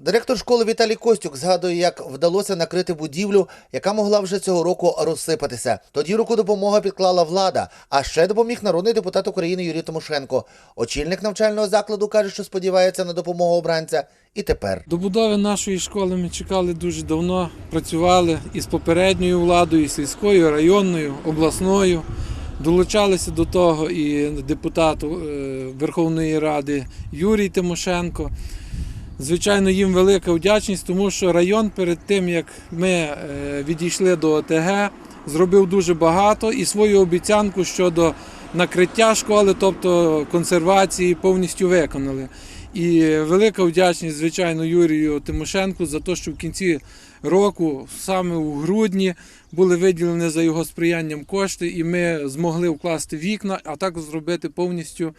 Директор школи Віталій Костюк згадує, як вдалося накрити будівлю, яка могла вже цього року розсипатися. Тоді руку допомоги підклала влада, а ще допоміг народний депутат України Юрій Тимошенко. Очільник навчального закладу каже, що сподівається на допомогу обранця. І тепер До будови нашої школи ми чекали дуже давно. Працювали із попередньою владою, сільською, районною, обласною. Долучалися до того і депутат е, Верховної Ради Юрій Тимошенко. Звичайно, їм велика вдячність, тому що район перед тим, як ми е, відійшли до ОТГ, зробив дуже багато і свою обіцянку щодо накриття школи, тобто консервації, повністю виконали. І велика вдячність, звичайно, Юрію Тимошенку за те, що в кінці року, саме у грудні, були виділені за його сприянням кошти, і ми змогли вкласти вікна, а також зробити повністю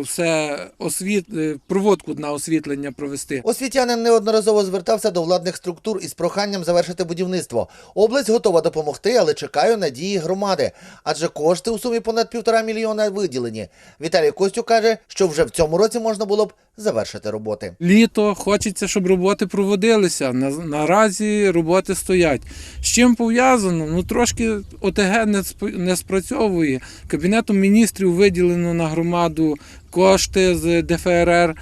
все освіт, е, проводку на освітлення провести. освітянин неодноразово звертався до владних структур із проханням завершити будівництво. Область готова допомогти, але чекаю надії громади, адже кошти у сумі понад півтора мільйона виділені. Віталій Костюк каже, що вже в цьому році можна було б завершити роботи. Літо хочеться, щоб роботи проводилися. На, наразі роботи стоять. З чим пов'язано? Ну трошки ОТГ не спрацьовує. Кабінетом міністрів виділено на громаду кошти з ДФРР.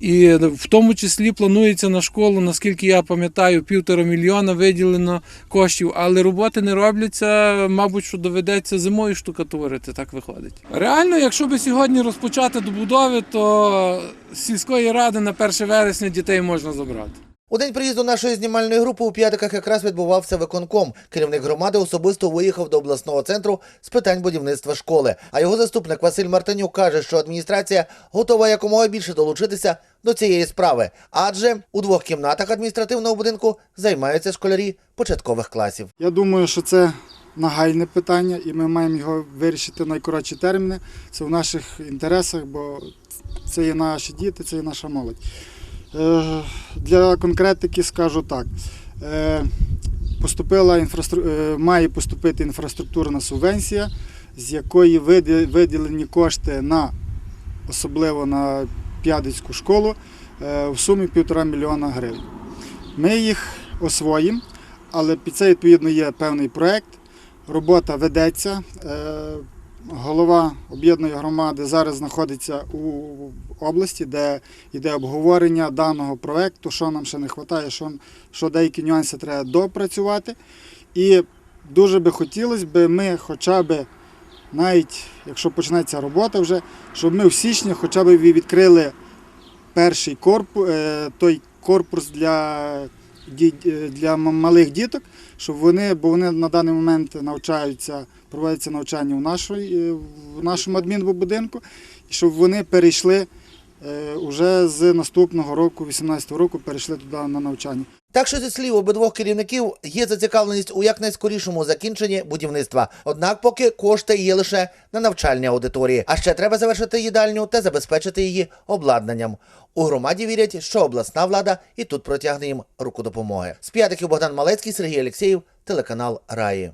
І в тому числі планується на школу, наскільки я пам'ятаю, півтора мільйона виділено коштів, але роботи не робляться. Мабуть, що доведеться зимою штукатурити, так виходить. Реально, якщо би сьогодні розпочати добудови, то з сільської ради на 1 вересня дітей можна забрати. У день приїзду нашої знімальної групи у п'ятиках якраз відбувався виконком. Керівник громади особисто виїхав до обласного центру з питань будівництва школи. А його заступник Василь Мартинюк каже, що адміністрація готова якомога більше долучитися до цієї справи, адже у двох кімнатах адміністративного будинку займаються школярі початкових класів. Я думаю, що це нагальне питання, і ми маємо його вирішити найкоротші терміни. Це в наших інтересах, бо це є наші діти, це є наша молодь. Для конкретики скажу так. Е, Поступила інфрастру... е, має поступити інфраструктурна субвенція, з якої виділені кошти на особливо на П'ядицьку школу е, в сумі півтора мільйона гривень. Ми їх освоїмо, але під це відповідно є певний проєкт. Робота ведеться. Е, Голова об'єднаної громади зараз знаходиться у області, де йде обговорення даного проєкту, що нам ще не вистачає, що, що деякі нюанси треба допрацювати. І дуже би хотілося б ми хоча б, навіть якщо почнеться робота вже, щоб ми в січні хоча б відкрили перший корпус, той корпус для, е, для малих діток, щоб вони, бо вони на даний момент навчаються, проводяться навчання в, нашої, в нашому адмінбудинку, щоб вони перейшли е, уже з наступного року, 18 року, перейшли туди на навчання. Так що зі слів обидвох керівників є зацікавленість у якнайскорішому закінченні будівництва. Однак поки кошти є лише на навчальні аудиторії. А ще треба завершити їдальню та забезпечити її обладнанням. У громаді вірять, що обласна влада і тут протягне їм руку допомоги. З п'ятиків Богдан Малецький, Сергій Алєксєєв, телеканал Раї.